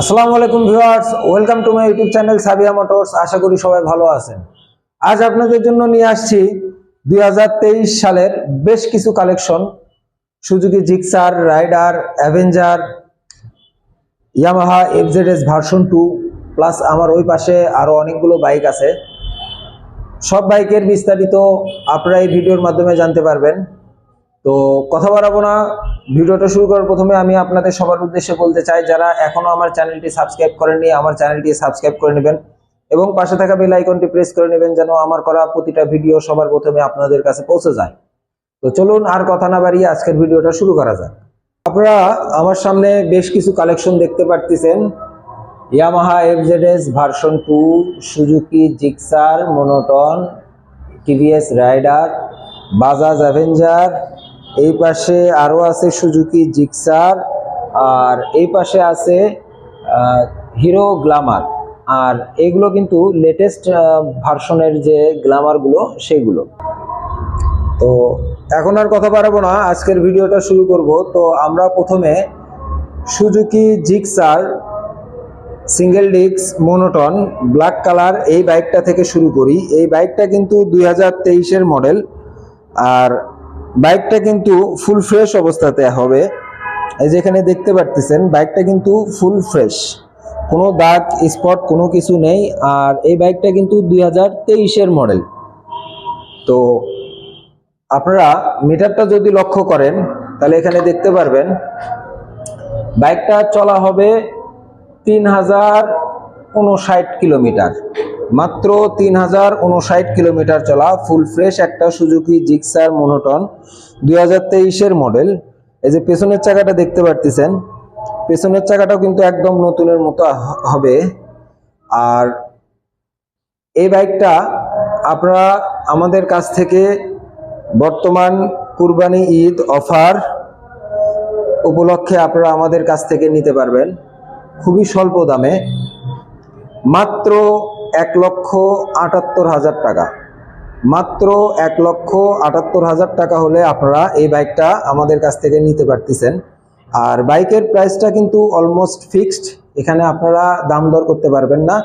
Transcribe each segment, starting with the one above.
আসসালামু আলাইকুম viewers, welcome to my YouTube channel Sabiya motors. আশা করি সবাই ভালো আছেন। আজ আপনাদের জন্য নিয়ে আসছি দুই হাজার তেইশ সালের বেশ কিছু collection. Suzuki Gixxer, Raider, Avenger, Yamaha FZS version two, plus আমার ওই পাশে আরও অনেকগুলো বাইক আছে। সব বাইকের বিস্তারিত আপনারা এই ভিডিওর মাধ্যমে জানতে পারবেন। তো কথা বাড়াবো না। ভিডিওটা শুরু করার প্রথমে আমি আপনাদের সবার উদ্দেশ্যে বলতে চাই, যারা এখনও আমার চ্যানেলটি সাবস্ক্রাইব করেননি, আমার চ্যানেলটি সাবস্ক্রাইব করে নেবেন এবং পাশে থাকা বেল আইকনটি প্রেস করে নেবেন যেন আমার করা প্রতিটা ভিডিও সবার প্রথমে আপনাদের কাছে পৌঁছে যায়। তো চলুন আর কথা না বাড়িয়ে আজকের ভিডিওটা শুরু করা যাক। আপনারা আমার সামনে বেশ কিছু কালেকশন দেখতে পারতেছেন। Yamaha FZS version two, Suzuki, Gixxer, monotone, TVS Raider, Bajaj Avenger এই পাশে আরও আছে সুজুকি জিক্সার, আর এই পাশে আছে হিরো গ্লামার। আর এগুলো কিন্তু লেটেস্ট ভার্সনের যে গ্লামারগুলো সেগুলো। তো এখন আর কথা বাড়াবো না, আজকের ভিডিওটা শুরু করব। তো আমরা প্রথমে সুজুকি জিক্সার সিঙ্গেল ডিক্স মোনোটন ব্ল্যাক কালার এই বাইকটা থেকে শুরু করি। এই বাইকটা কিন্তু দুই হাজার মডেল আর বাইকটা কিন্তু ফুল ফ্রেশ অবস্থাতে হবে। এই যেখানে দেখতে পারতেছেন, বাইকটা কিন্তু ফুল ফ্রেশ কোনো দাগ স্পট কোনো কিছু নেই। আর এই বাইকটা কিন্তু দুই হাজার তেইশের মডেল তো আপনারা মিটারটা যদি লক্ষ্য করেন, তাহলে এখানে দেখতে পারবেন, বাইকটা চলা হবে তিন হাজার উনষাট কিলোমিটার। মাত্র তিন হাজার উনষাট কিলোমিটার চলা, ফুল ফ্রেশ একটা সুজুকি জিক্সার মোনোটন দুই হাজার তেইশের মডেল। এই যে পেছনের চাকাটা দেখতে পারতেছেন, পেছনের চাকাটাও কিন্তু একদম নতুনের মতো হবে। আর এই বাইকটা আপনারা আমাদের কাছ থেকে বর্তমান কুরবানি ঈদ অফার উপলক্ষে আপনারা আমাদের কাছ থেকে নিতে পারবেন। খুবই স্বল্প দামে। মাত্র এক লক্ষ আটাত্তর হাজার টাকা। মাত্র এক লক্ষ আটাত্তর হাজার টাকা হলে আপনারা এই বাইকটা আমাদের কাছ থেকে নিতে পারতেছেন। আর বাইকের প্রাইসটা কিন্তু অলমোস্ট ফিক্সড এখানে আপনারা দাম দর করতে পারবেন না।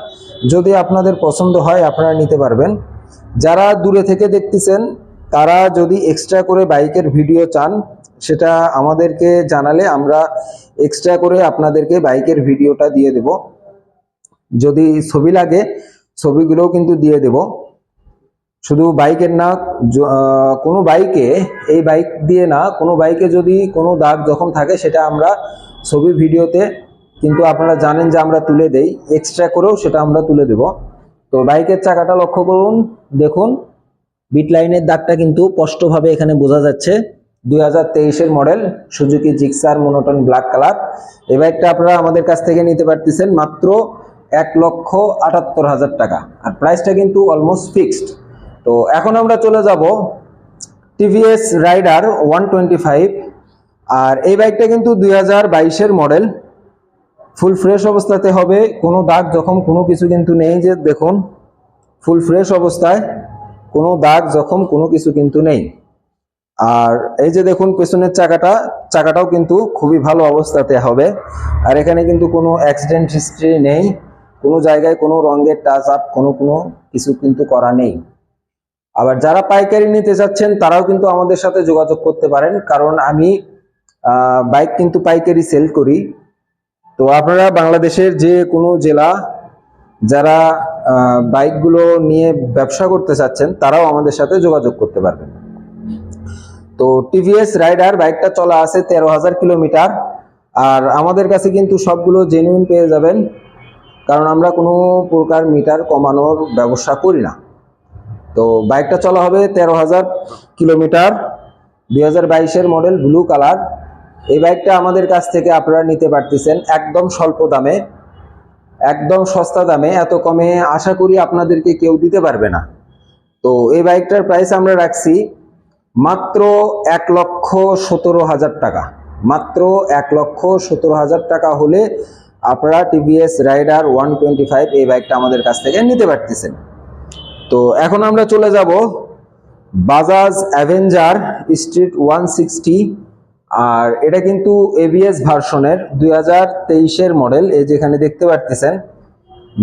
যদি আপনাদের পছন্দ হয়, আপনারা নিতে পারবেন। যারা দূরে থেকে দেখতেছেন, তারা যদি এক্সট্রা করে বাইকের ভিডিও চান, সেটা আমাদেরকে জানালে আমরা এক্সট্রা করে আপনাদেরকে বাইকের ভিডিওটা দিয়ে দেব। যদি ছবি লাগে ছবিগুলোও কিন্তু দিয়ে দেব। শুধু বাইকের না কোনো বাইকে, এই বাইক দিয়ে না, কোনো বাইকে যদি কোনো দাগ যখন থাকে, সেটা আমরা ছবি ভিডিওতে কিন্তু আপনারা জানেন যে আমরা তুলে দেই। এক্সট্রা করেও সেটা আমরা তুলে দেব। তো বাইকের চাকাটা লক্ষ্য করুন, দেখুন, বিট লাইনের দাগটা কিন্তু স্পষ্টভাবে এখানে বোঝা যাচ্ছে। দুই হাজার তেইশের model, Suzuki Gixxer monotone black colour. এই বাইকটা আপনারা আমাদের কাছ থেকে নিতে পারতেছেন মাত্র এক লক্ষ আটাত্তর হাজার টাকা। আর প্রাইসটা কিন্তু অলমোস্ট ফিক্সড তো এখন আমরা চলে যাব TVS Raider one twenty five আর এই বাইকটা কিন্তু দুই হাজার বাইশের মডেল ফুল ফ্রেশ অবস্থাতে হবে। কোনো দাগ জখম, কোনো কিছু কিন্তু নেই যে দেখুন ফুল ফ্রেশ অবস্থায়। কোনো দাগ জখম, কোনো কিছু কিন্তু নেই। আর এই যে দেখুন পেছনের চাকাটা, চাকাটাও কিন্তু খুবই ভালো অবস্থাতে হবে। আর এখানে কিন্তু কোনো অ্যাক্সিডেন্ট হিস্ট্রি নেই। কোনো জায়গায় কোনো রঙের টাচ আপ কোনো কোনো কিছু কিন্তু করা নেই। আবার যারা পাইকারি নিতে চাচ্ছেন তারাও কিন্তু আমাদের সাথে যোগাযোগ করতে পারেন, কারণ আমি বাইক কিন্তু পাইকারি সেল করি। তো আপনারা বাংলাদেশের যে কোনো জেলা, যারা বাইকগুলো নিয়ে ব্যবসা করতে চাচ্ছেন, তারাও আমাদের সাথে যোগাযোগ করতে পারবেন। তো টিভিএস রাইডার বাইকটা চলা আছে তেরো হাজার কিলোমিটার, আর আমাদের কাছে কিন্তু সবগুলো জেনুইন পেয়ে যাবেন। কারণ আমরা কোনো প্রকার মিটার কমানোর ব্যবসা করি না। তো বাইকটা চলা হবে তেরো হাজার কিলোমিটার, দুই হাজার বাইশের মডেল ব্লু কালার। এই বাইকটা আমাদের কাছ থেকে আপনারা নিতে পারতেছেন একদম স্বল্প দামে, একদম সস্তা দামে, এত কমে আশা করি আপনাদেরকে কেউ দিতে পারবে না। তো এই বাইকটার প্রাইস আমরা রাখছি মাত্র এক লক্ষ সতেরো হাজার টাকা। মাত্র এক লক্ষ সতেরো হাজার টাকা হলে আপনারা TVS Raider one twenty five এই বাইকটা আমাদের কাছ থেকে নিতে পারতেছেন। তো এখন আমরা চলে যাব Bajaj Avenger street one sixty আর এটা কিন্তু এবিএস ভার্সনের দুই হাজার তেইশের মডেল এই যেখানে দেখতে পারতেছেন।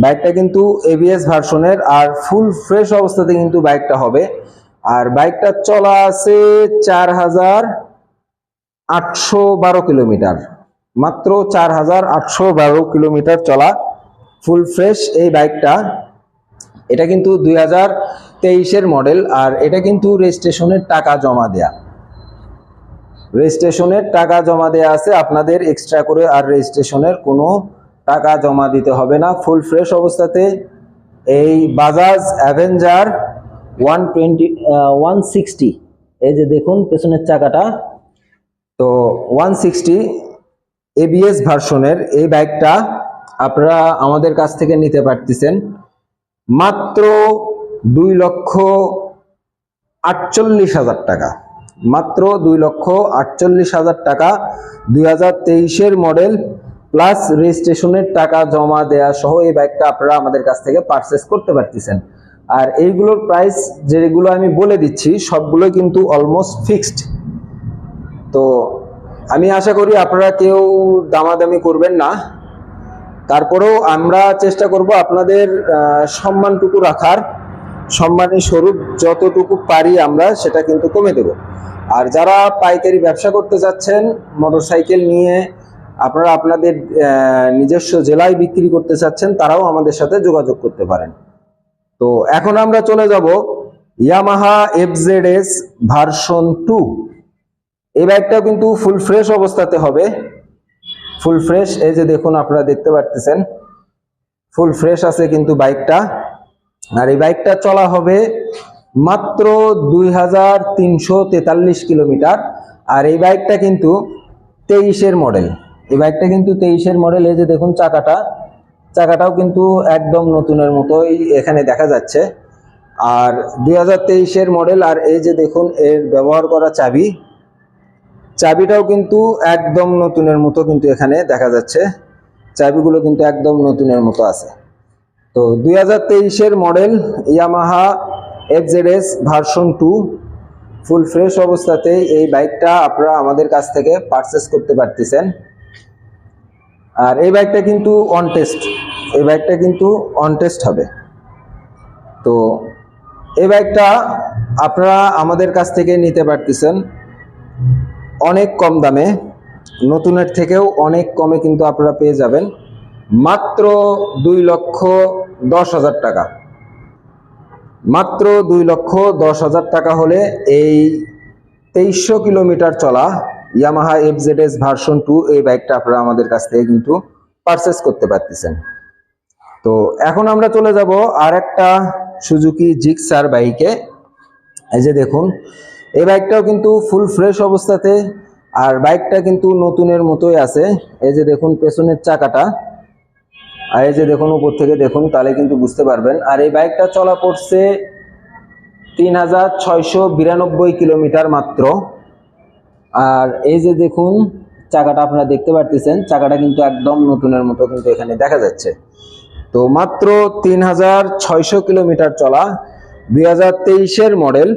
বাইকটা কিন্তু এবিএস ভার্সনের আর ফুল ফ্রেশ অবস্থাতে কিন্তু বাইকটা হবে। আর বাইকটা চলা আছে চার হাজার আটশো বারো কিলোমিটার। মাত্র চার হাজার আটশো বারো কিলোমিটার চলা ফুল ফ্রেশ এই বাইকটা। এটা কিন্তু দুই হাজার তেইশের মডেল আর এটা কিন্তু রেজিস্ট্রেশনের টাকা জমা দেয়া। রেজিস্ট্রেশনের টাকা জমা দেয়া আছে, আপনাদের এক্সট্রা করে আর রেজিস্ট্রেশনের কোনো টাকা জমা দিতে হবে না। ফুল ফ্রেশ অবস্থাতে এই Bajaj Avenger one twenty one sixty এই যে দেখুন, পেছনের চাকাটা। তো ওয়ান সিক্সটি এবিএস ভার্সনের এই বাইকটা আপনারা আমাদের কাছ থেকে নিতে পারতেছেন। মাত্র দুই লক্ষ আটচল্লিশ হাজার টাকা। মাত্র দুই লক্ষ আটচল্লিশ হাজার টাকা দুই হাজার তেইশের মডেল প্লাস রেজিস্ট্রেশনের টাকা জমা দেয়া সহ এই বাইকটা আপনারা আমাদের কাছ থেকে পারচেস করতে পারতেছেন। আর এইগুলোর প্রাইস যেগুলো আমি বলে দিচ্ছি, সবগুলো কিন্তু অলমোস্ট ফিক্সড তো আমি আশা করি আপনারা কেউ দামাদামি করবেন না। তারপরেও আমরা চেষ্টা করব আপনাদের সম্মানটুকু রাখার। সম্মানের স্বরূপ যতটুকু পারি আমরা, সেটা কিন্তু কমে দেব। আর যারা পাইকারি ব্যবসা করতে যাচ্ছেন, মোটরসাইকেল নিয়ে আপনারা আপনাদের নিজস্ব জেলায় বিক্রি করতে চাচ্ছেন, তারাও আমাদের সাথে যোগাযোগ করতে পারেন। তো এখন আমরা চলে যাব Yamaha FZ S version two. এই বাইকটাও কিন্তু ফুল ফ্রেশ অবস্থাতে হবে। ফুল ফ্রেশ এই যে দেখুন আপনারা দেখতে পারতেছেন। ফুল ফ্রেশ আছে কিন্তু বাইকটা আর এই বাইকটা চলা হবে মাত্র দুই হাজার তিনশো তেতাল্লিশ কিলোমিটার। আর এই বাইকটা কিন্তু তেইশের মডেল এই বাইকটা কিন্তু তেইশের মডেল এই যে দেখুন চাকাটা। চাকাটাও কিন্তু একদম নতুনের মতোই এখানে দেখা যাচ্ছে। আর দুই হাজার মডেল আর এই যে দেখুন এর ব্যবহার করা চাবি। চাবিটাও কিন্তু একদম নতুনের মতো কিন্তু এখানে দেখা যাচ্ছে। চাবিগুলো কিন্তু একদম নতুনের মতো আছে। তো দুই হাজার তেইশের model Yamaha FZS version two, full fresh অবস্থাতে এই বাইকটা আপনারা আমাদের কাছ থেকে পারচেস করতে পারতেছেন। আর এই বাইকটা কিন্তু অন টেস্ট এই বাইকটা কিন্তু অন টেস্ট হবে। তো এই বাইকটা আপনারা আমাদের কাছ থেকে নিতে পারতেছেন। অনেক কম দামে, নতুনের থেকেও অনেক কমে কিন্তু আপনারা পেয়ে যাবেন। মাত্র দুই লক্ষ দশ হাজার টাকা। মাত্র দুই লক্ষ দশ হাজার টাকা হলে এই তেইশশো কিলোমিটার চলা Yamaha FZ S version two এই বাইকটা আপনারা আমাদের কাছ থেকে কিন্তু পারচেস করতে পারতেছেন। তো এখন আমরা চলে যাব আর একটা সুজুকি জিক্সার বাইকে এই যে দেখুন এই বাইকটাও কিন্তু ফুল ফ্রেশ অবস্থাতে, আর বাইকটা কিন্তু নতুনের মতোই আছে। এই যে দেখুন, পেছনের চাকাটা। আর এই যে দেখুন, উপর থেকে দেখুন, তাহলে কিন্তু বুঝতে পারবেন। আর এই বাইকটা চলা পড়ছে তিন হাজার ছয়শো বিরানব্বই কিলোমিটার মাত্র। আর এই যে দেখুন, চাকাটা আপনারা দেখতে পারতেছেন, চাকাটা কিন্তু একদম নতুনের মতো কিন্তু এখানে দেখা যাচ্ছে। তো মাত্র তিন হাজার ছয়শো কিলোমিটার চলা, দুই হাজার তেইশের model.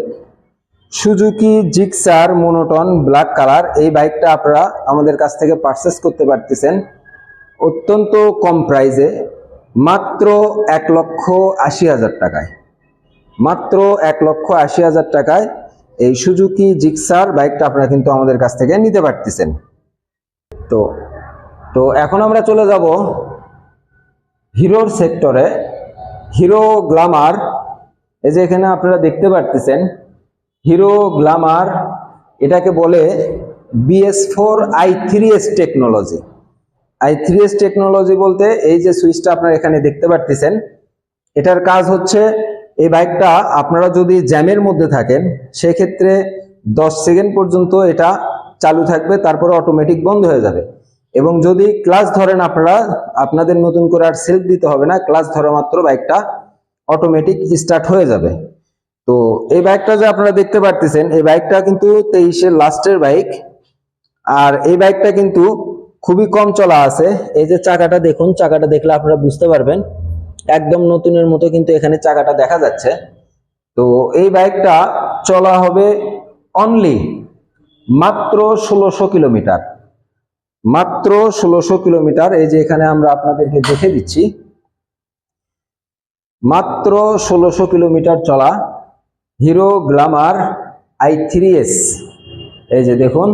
Suzuki Gixxer monotone black colour. এই বাইকটা আপনারা আমাদের কাছ থেকে পারচেস করতে পারতেছেন। অত্যন্ত কম প্রাইজে মাত্র এক লক্ষ আশি হাজার টাকায়। মাত্র এক লক্ষ আশি হাজার টাকায় এই সুজুকি জিক্সার বাইকটা আপনারা কিন্তু আমাদের কাছ থেকে নিতে পারতেছেন। তো তো এখন আমরা চলে যাব হিরোর সেক্টরে হিরো গ্লামার, এই যে এখানে আপনারা দেখতে পারতেছেন হিরো গ্লামার, এটাকে বলে BS four I three S technology. I three S technology বলতে এই যে সুইচটা আপনারা এখানে দেখতে পারতেছেন, এটার কাজ হচ্ছে এই বাইকটা আপনারা যদি জ্যামের মধ্যে থাকেন, সেক্ষেত্রে দশ সেকেন্ড পর্যন্ত এটা চালু থাকবে, তারপরে অটোমেটিক বন্ধ হয়ে যাবে। এবং যদি ক্লাস ধরেন আপনারা, আপনাদের নতুন করে আর সেলফ দিতে হবে না ক্লাস ধরা মাত্র বাইকটা অটোমেটিক স্টার্ট হয়ে যাবে। তো এই বাইকটা যে আপনারা দেখতে পারতেছেন, এই বাইকটা কিন্তু তেইশের লাস্টের বাইক আর এই বাইকটা কিন্তু খুবই কম চলা আছে। এই যে চাকাটা দেখুন, চাকাটা দেখলে আপনারা বুঝতে পারবেন, একদম নতুনের মতো কিন্তু এখানে চাকাটা দেখা যাচ্ছে। তো এই বাইকটা চলা হবে অনলি মাত্র ষোলোশো কিলোমিটার, মাত্র ষোলোশো কিলোমিটার। এই যে এখানে আমরা আপনাদেরকে দেখে দিচ্ছি, মাত্র ষোলোশো কিলোমিটার চলা। Hero Glamour I three S. এই যে দেখুন,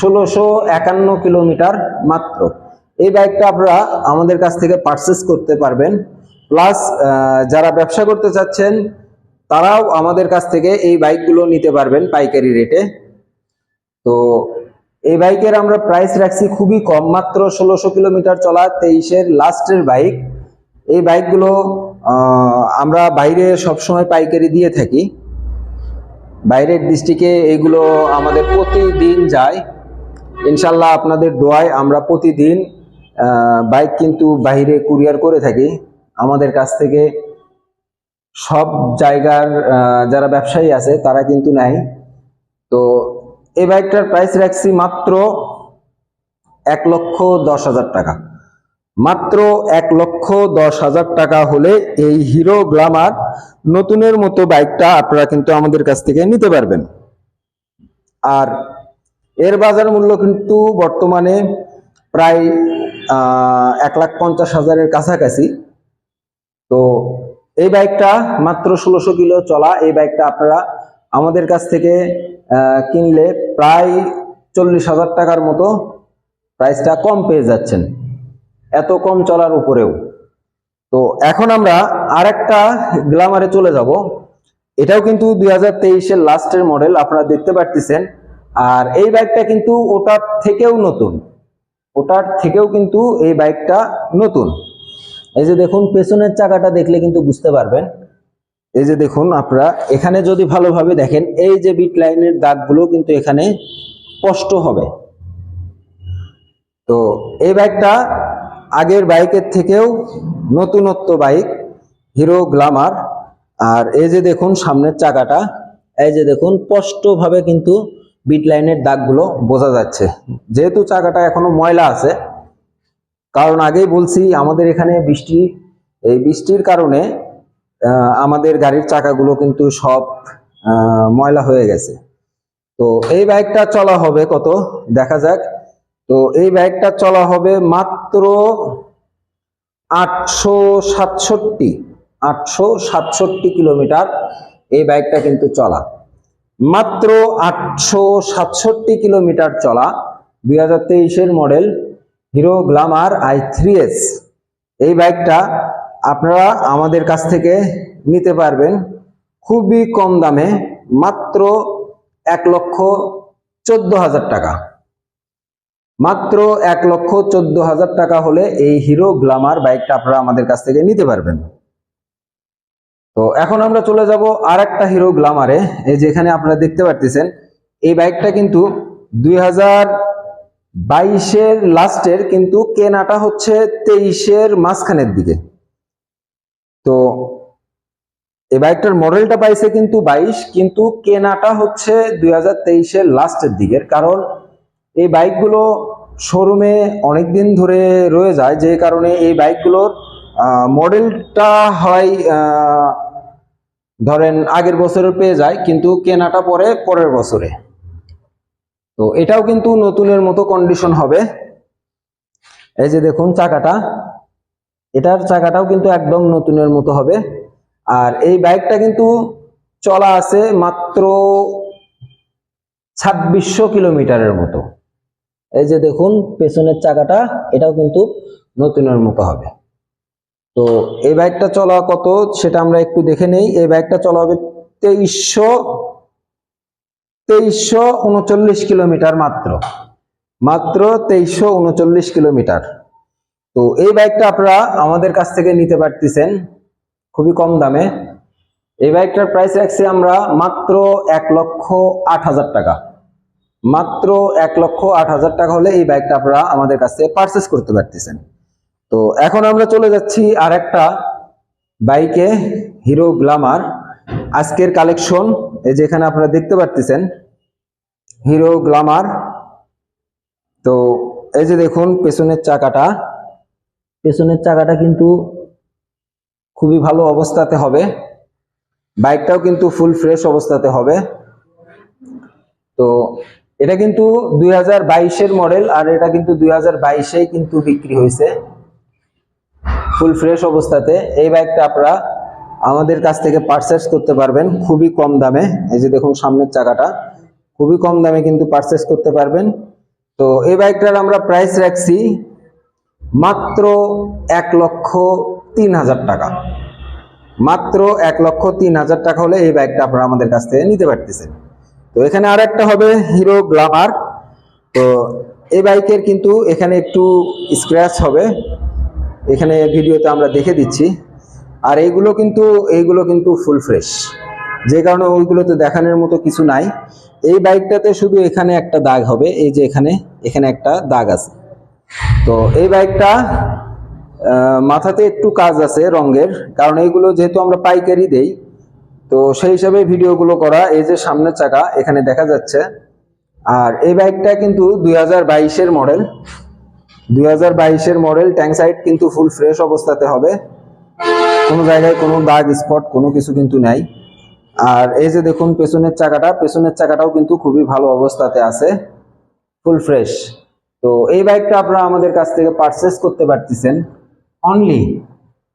ষোলোশো একান্ন কিলোমিটার মাত্র। এই বাইকটা আপনারা আমাদের কাছ থেকে পারচেস করতে পারবেন। প্লাস যারা ব্যবসা করতে চাচ্ছেন, তারাও আমাদের কাছ থেকে এই বাইকগুলো নিতে পারবেন পাইকারি রেটে তো এই বাইকের আমরা প্রাইস রাখছি খুবই কম, মাত্র ষোলোশো কিলোমিটার চলা, তেইশের লাস্টের বাইক এই বাইকগুলো আমরা বাইরে সবসময় পাইকারি দিয়ে থাকি। বাইরের ডিস্ট্রিক্টে এগুলো আমাদের প্রতিদিন যায়। ইনশাল্লাহ আপনাদের দোয়ায় আমরা প্রতিদিন বাইক কিন্তু বাইরে কুরিয়ার করে থাকি। আমাদের কাছ থেকে সব জায়গার যারা ব্যবসায়ী আছে তারা কিন্তু নেয়। তো এই বাইকটার প্রাইস রাখছি মাত্র এক লক্ষ দশ হাজার টাকা। মাত্র এক লক্ষ দশ হাজার টাকা হলে এই হিরো গ্লামার নতুনের মতো বাইকটা আপনারা কিন্তু আমাদের কাছ থেকে নিতে পারবেন। আর এর বাজার মূল্য কিন্তু বর্তমানে প্রায় এক লাখ পঞ্চাশ হাজারের কাছাকাছি। তো এই বাইকটা মাত্র ষোলোশো কিলো চলা, এই বাইকটা আপনারা আমাদের কাছ থেকে কিনলে প্রায় চল্লিশ হাজার টাকার মতো প্রাইসটা কম পেয়ে যাচ্ছেন। এত কম চলার উপরেও। তো এখন আমরা আরেকটা গ্লামারে চলে যাব। এটাও কিন্তু দুই হাজার তেইশের লাস্টের মডেল, আপনারা দেখতে পারতেছেন। আর এই বাইকটা কিন্তু ওটার থেকেও নতুন। ওটার থেকেও কিন্তু এই বাইকটা নতুন। এই যে দেখুন, পেছনের চাকাটা দেখলে কিন্তু বুঝতে পারবেন। এই যে দেখুন, আপনারা এখানে যদি ভালোভাবে দেখেন, এই যে বিট লাইনের দাগগুলো কিন্তু এখানে স্পষ্ট হবে। তো এই বাইকটা আগের বাইকের থেকেও নতুনত্ব বাইক, হিরো গ্লামার। আর এই যে দেখুন সামনের চাকাটা, এই যে দেখুন স্পষ্টভাবে কিন্তু বিট লাইনের দাগগুলো বোঝা যাচ্ছে। যেহেতু চাকাটা এখনও ময়লা আছে, কারণ আগেই বলছি আমাদের এখানে বৃষ্টি, এই বৃষ্টির কারণে আমাদের গাড়ির চাকাগুলো কিন্তু সব ময়লা হয়ে গেছে। তো এই বাইকটা চলা হবে কত? দেখা যাক। তো এই বাইকটা চলা হবে মাত্র আটশো সাতষট্টি আটশো সাতষট্টি কিলোমিটার এই বাইকটা কিন্তু চলা। মাত্র আটশো সাতষট্টি কিলোমিটার চলা, দুই হাজার তেইশের model Hero Glamour I three S. এই বাইকটা আপনারা আমাদের কাছ থেকে নিতে পারবেন খুবই কম দামে, মাত্র এক লক্ষ চোদ্দ হাজার টাকা। মাত্র এক লক্ষ চোদ্দ হাজার টাকা হলে এই হিরো গ্লামার বাইকটা আপনারা আমাদের কাছ থেকে নিতে পারবেন। তো এখন আমরা চলে যাব আর একটা হিরো গ্লামারে। এই যেখানে আপনারা দেখতে পারতেছেন, এই বাইকটা কিন্তু দুই হাজার বাইশের লাস্টের কিন্তু কেনাটা হচ্ছে তেইশের মাঝখানের দিকে। তো এই বাইকটার মডেলটা পাইছে কিন্তু বাইশ, কিন্তু কেনাটা হচ্ছে দুই হাজার তেইশের লাস্টের দিকের। কারণ এই বাইকগুলো শোরুমে অনেক দিন ধরে রয়ে যায়, যে কারণে এই বাইকগুলোর মডেলটা হয় ধরেন আগের বছরে পেয়ে যায়, কিন্তু কেনাটা পরে, পরের বছরে। তো এটাও কিন্তু নতুনের মতো কন্ডিশন হবে। এই যে দেখুন চাকাটা, এটার চাকাটাও কিন্তু একদম নতুনের মতো হবে। আর এই বাইকটা কিন্তু চলা আছে মাত্র ছাব্বিশশো কিলোমিটারের মতো। এই যে দেখুন, পেছনের চাকাটা, এটাও কিন্তু নতুনের মতো হবে। তো এই বাইকটা চলা কত, সেটা আমরা একটু দেখে নেই। এই বাইকটা চলা হবে তেইশশো তেইশশো উনচল্লিশ কিলোমিটার মাত্র। মাত্র তেইশশো উনচল্লিশ কিলোমিটার। তো এই বাইকটা আপনারা আমাদের কাছ থেকে নিতে পারতেছেন খুবই কম দামে। এই বাইকটার প্রাইস রাখছি আমরা মাত্র এক লক্ষ আট হাজার টাকা। মাত্র এক লক্ষ আট হাজার টাকা হলে এই বাইকটা আপনারা আমাদের কাছ পারচেস করতে পারতেছেন। তো এখন আমরা চলে যাচ্ছি আর একটা বাইকে হিরো গ্লামার আজকের কালেকশন এই যে এখানে আপনারা দেখতে পারতেছেন হিরো গ্লামার তো এই যে দেখুন, পেছনের চাকাটা। পেছনের চাকাটা কিন্তু খুবই ভালো অবস্থাতে হবে। বাইকটাও কিন্তু ফুল ফ্রেশ অবস্থাতে হবে। তো এটা কিন্তু দুই হাজার মডেল আর এটা কিন্তু দুই হাজার কিন্তু বিক্রি হয়েছে। ফুল ফ্রেশ অবস্থাতে। এই বাইকটা আপনারা আমাদের কাছ থেকে পারচেস করতে পারবেন খুবই কম দামে। এই যে দেখুন সামনের চাকাটা। খুবই কম দামে কিন্তু পারচেস করতে পারবেন। তো এই বাইকটার আমরা প্রাইস রাখছি মাত্র এক লক্ষ তিন হাজার টাকা। মাত্র এক লক্ষ তিন হাজার টাকা হলে এই বাইকটা আপনারা আমাদের কাছ থেকে নিতে পারতেছেন। তো এখানে আর একটা হবে হিরো গ্লামার তো এই বাইকের কিন্তু এখানে একটু স্ক্র্যাচ হবে। এখানে ভিডিওতে আমরা দেখে দিচ্ছি। আর এইগুলো কিন্তু এইগুলো কিন্তু ফুল ফ্রেশ যে কারণে ওইগুলোতে দেখানোর মতো কিছু নাই। এই বাইকটাতে শুধু এখানে একটা দাগ হবে। এই যে এখানে এখানে একটা দাগ আছে। তো এই বাইকটা মাথাতে একটু কাজ আছে রঙের। কারণ এইগুলো যেহেতু আমরা পাইকারি দেই তো সেই হিসাবে ভিডিওগুলো করা, এই যে সামনের চাকা, এখানে দেখা যাচ্ছে। আর এই বাইকটা কিন্তু দুই হাজার মডেল। দুই হাজার মডেল, ট্যাঙ্ক সাইড কিন্তু ফুল ফ্রেশ অবস্থাতে হবে। কোনো জায়গায় কোনো দাগ, স্পট, কোনো কিছু কিন্তু নাই। আর এই যে দেখুন পেছনের চাকাটা, পেছনের চাকাটাও কিন্তু খুবই ভালো অবস্থাতে আছে। Full fresh. তো এই বাইকটা আপনারা আমাদের কাছ থেকে পারচেস করতে পারতেছেন। অনলি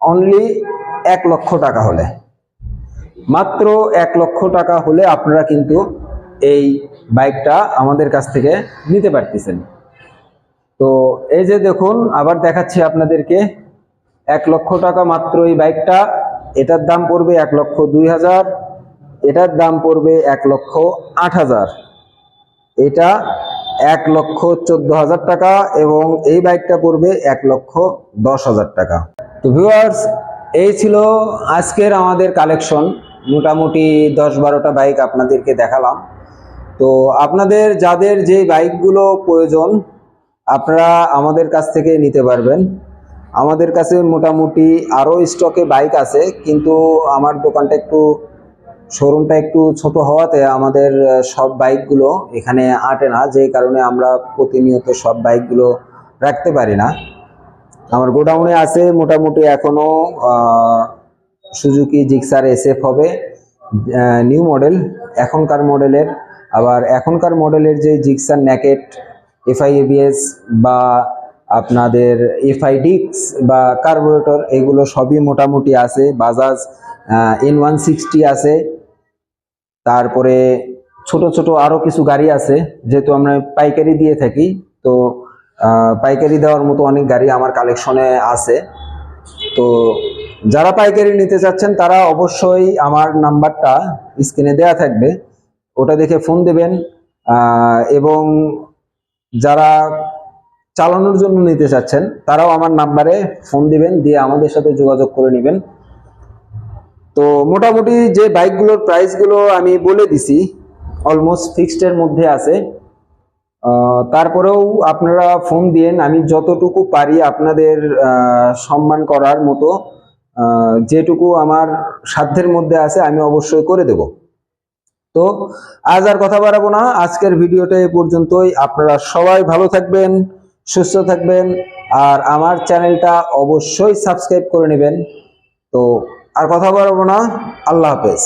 অনলি এক লক্ষ টাকা হলে। মাত্র এক লক্ষ টাকা হলে আপনারা কিন্তু এই বাইকটা আমাদের কাছ থেকে নিতে পারতেছেন। তো এই যে দেখুন, আবার দেখাচ্ছি আপনাদেরকে। এক লক্ষ টাকা মাত্র এই বাইকটা। এটার দাম পড়বে এক লক্ষ দুই হাজার। এটার দাম পড়বে এক লক্ষ আট হাজার। এটা এক লক্ষ চোদ্দ হাজার টাকা এবং এই বাইকটা পড়বে এক লক্ষ দশ হাজার টাকা। তো ভিউয়ার্স এই ছিল আজকের আমাদের কালেকশন মোটামুটি দশ বারোটা বাইক আপনাদেরকে দেখালাম। তো আপনাদের, যাদের যে বাইকগুলো প্রয়োজন, আপনারা আমাদের কাছ থেকে নিতে পারবেন। আমাদের কাছে মোটামুটি আরও স্টকে বাইক আছে, কিন্তু আমার দোকানটা একটু শোরুমটা একটু ছোট হওয়াতে আমাদের সব বাইকগুলো এখানে আটে না, যে কারণে আমরা প্রতিনিয়ত সব বাইকগুলো রাখতে পারি না। আমার গোডাউনে আছে মোটামুটি এখনও সুজুকি জিক্সার এসএফ হবে নিউ মডেল এখনকার মডেলের আবার এখনকার মডেলের যে জিক্সার ন্যাকেট এফআই এবিএস বা আপনাদের এফআই ডিক্স বা কার্বোরেটর এগুলো সবই মোটামুটি আছে। বাজাজ এন ওয়ান সিক্সটি আছে। তারপরে ছোট ছোট আরও কিছু গাড়ি আছে, যেহেতু আমরা পাইকারি দিয়ে থাকি, তো পাইকারি দেওয়ার মতো অনেক গাড়ি আমার কালেকশনে আছে। তো যারা পাইকারি নিতে চাচ্ছেন, তারা অবশ্যই আমার নাম্বারটা স্ক্রিনে দেয়া থাকবে। ওটা দেখে ফোন দেবেন। এবং যারা চালানোর জন্য নিতে চাচ্ছেন, তারাও আমার নাম্বারে ফোন দিবেন, দিয়ে আমাদের সাথে যোগাযোগ করে নেবেন। তো মোটামুটি যে বাইকগুলোর প্রাইসগুলো আমি বলে দিছি অলমোস্ট ফিক্সড এর মধ্যে আছে। তারপরেও আপনারা ফোন দিয়েন। আমি যতটুকু পারি আপনাদের সম্মান করার মতো যেটুকু আমার সাধ্যের মধ্যে আছে আমি অবশ্যই করে দেব। তো আজ আর কথা বাড়াবো না। আজকের ভিডিওটা এ পর্যন্তই। আপনারা সবাই ভালো থাকবেন, সুস্থ থাকবেন, আর আমার চ্যানেলটা অবশ্যই সাবস্ক্রাইব করে নেবেন। তো আর কথা বাড়াবো না। আল্লাহ হাফেজ।